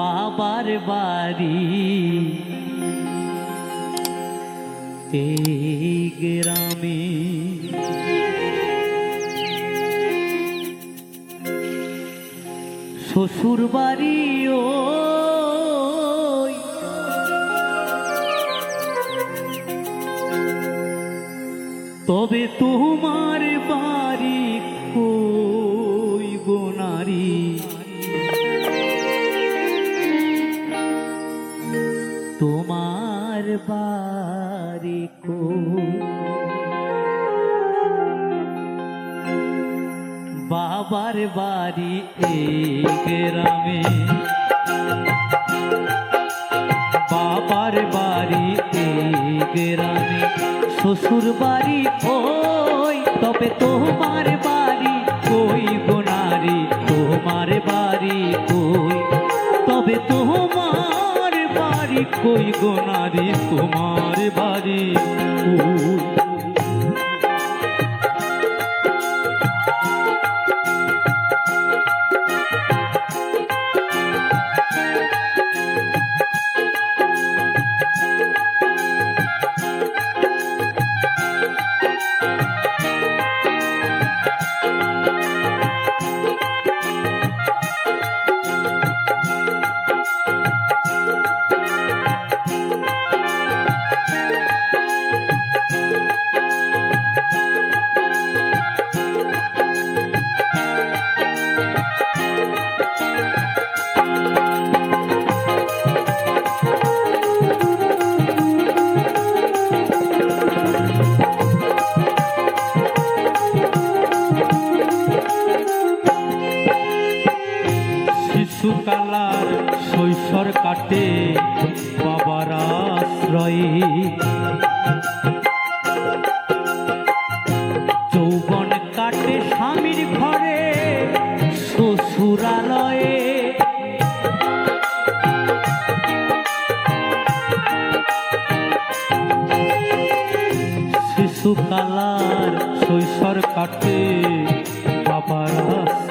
বাবার বাড়ি। এই গ্রামে শ্বশুর বাড়ি ওই। তবে তোমার বাড়ি কই গো বাড়ি এই গ্রামে বাবার বাড়ি এই গ্রামে শ্বশুর বাড়ি ওই তবে তোমার বাড়ি কই গোনারি তোমার বাড়ি কই তবে তোমার বাড়ি কই গোনারি তোমার বাড়ি কই শিশুকালার শৈশর কাটে বাবার আশ্রয়ে। যৌবন কাটে স্বামীর ঘরে, শ্বশুরালয়ে। শিশুকালার শৈশর কাটে বাবার আশ্রয়ে।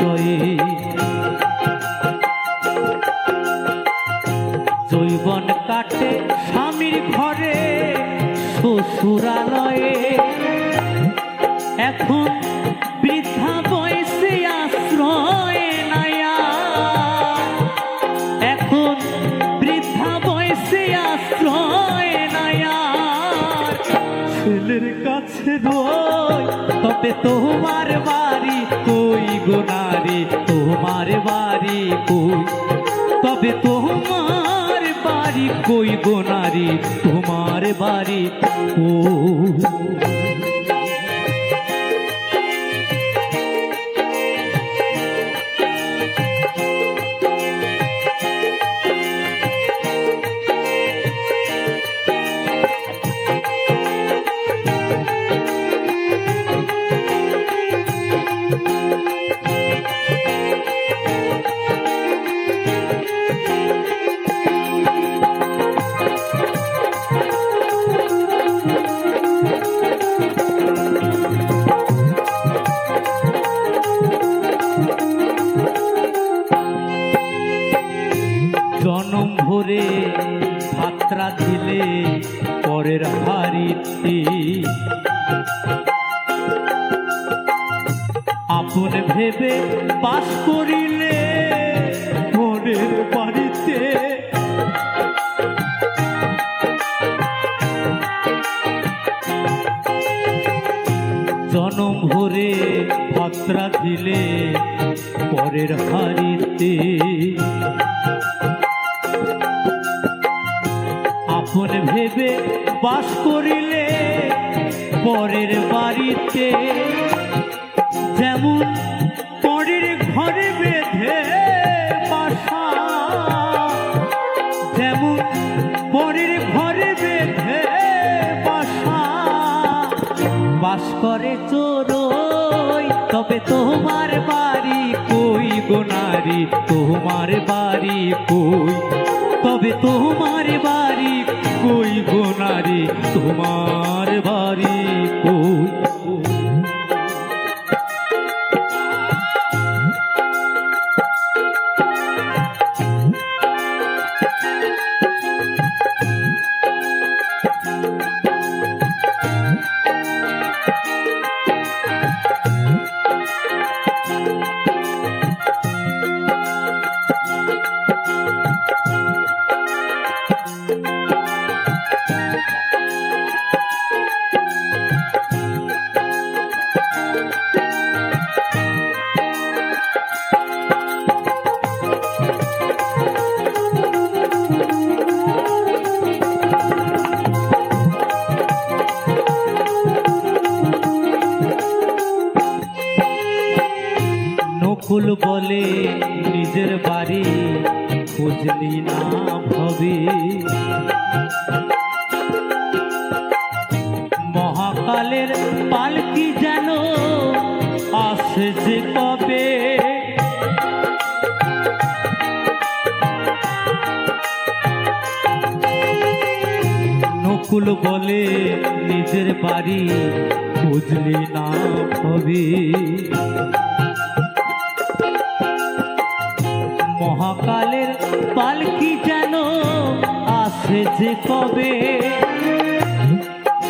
তোমার বাড়ি কই গো গোনারি তোমার বাড়ি কই? তবে তোমার বাড়ি কই গো গোনারি তোমার বাড়ি ও আপন ভেবে পাস করিলে পরের বাড়িতে। জনম ভরে ভাত্রা দিলে পরের হারিতে আপন ভেবে বাস করিলে পরের বাড়িতে। যেমন পরের ঘরে বেঁধে বাসা, যেমন পরের ঘরে বেঁধে বাসা। বাস করে চোরই, তবে তোমার বাড়ি কই গোনারি তোমার বাড়ি কই? তবে তোমার বাড়ি কই গোনারি তোমার বাড়ি কই? ভুল বলে নিজের বাড়ি খুঁজলি না ভবি। মহাকালের পালকি যেন আসে যে কবে? নকুল বলে নিজের বাড়ি খুঁজলি না ভবি। মহাকালের পালকি যেন আসে যে কবে?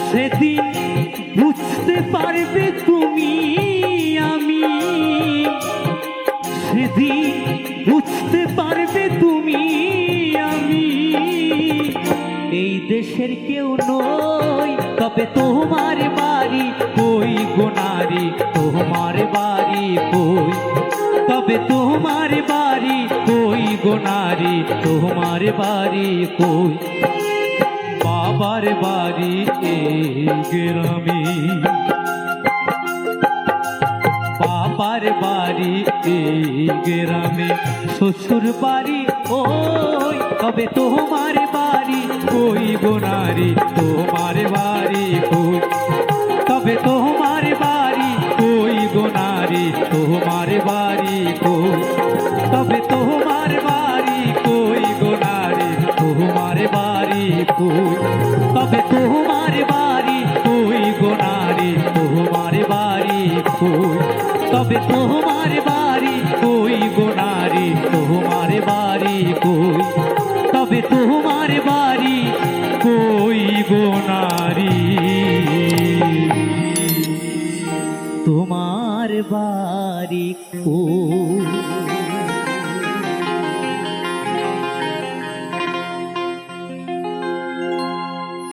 সেদিন বুঝতে পারবে তুমি আমি। সেদিন বুঝতে পারবে তুমি আমি। এই দেশের কেউ নই, তবে তোমার বাড়ি কই গোনারি তোমার বাড়ি কই? তবে তোমার বাড়ি কই গোনারি তোমার বাড়ি কই? বাবার বাড়ি এই গ্রামে। বাবার বাড়ি এই গ্রামে। শ্বশুর বাড়ি ওই, তবে তোমার বাড়ি কই গোনারি তোমার বাড়ি তোমার বাড়ি কই গোনারে তোমার বাড়ি কই? তবে তোমার বাড়ি কই গোনারি তোমার বাড়ি কই?